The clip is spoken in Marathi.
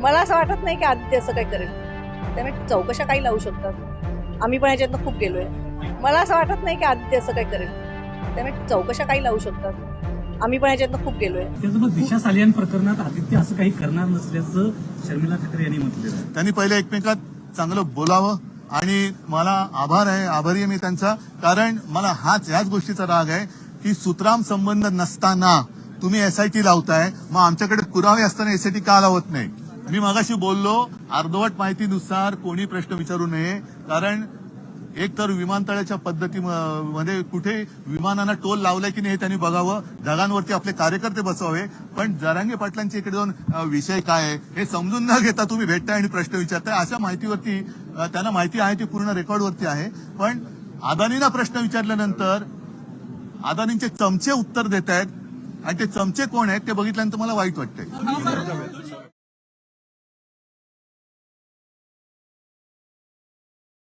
मला असं वाटत नाही की आदित्य असं काही करेल. त्याने चौकशा काही लावू शकतात. आम्ही पण ह्याच्यातनं खूप गेलोय. मला असं वाटत नाही की आदित्य असं काही करेल. त्याने चौकशा काही लावू शकतात. आम्ही पण ह्याच्यातनं खूप गेलोय. त्याचबरोबर दिशा सालियान प्रकरणात आदित्य असं काही करणार नसल्याचं शर्मिला ठाकरे यांनी म्हटलेलं आहे. त्यांनी पहिले एकमेकात चांगलं बोलावं आणि मला आभार आहे आभारी आहे मी त्यांचा. कारण मला हाच ह्याच गोष्टीचा राग आहे की सुतराम संबंध नसताना तुम्ही एसआयटी लावताय. मग आमच्याकडे पुरावे असताना एसआयटी का लावत नाही? मी मगाशी बोललो अर्धवट माहितीनुसार कोणी प्रश्न विचारू नये कारण एक तर विमानतळाच्या पद्धतीमध्ये म्हणजे कुठे विमानांना टोल लावलाय की नाही हे त्यांनी बघावं ढगांवरती आपले कार्यकर्ते बसवावे पण जरांगे पाटलांच्या इकडे जाऊन विषय काय आहे हे समजून न घेता तुम्ही भेटताय आणि प्रश्न विचारताय अशा माहितीवरती त्यांना माहिती आहे ती पूर्ण रेकॉर्डवरती आहे पण अदानींना प्रश्न विचारल्यानंतर अदानींचे चमचे उत्तर देत आहेत आणि ते चमचे कोण आहेत ते बघितल्यानंतर मला वाईट वाटतंय.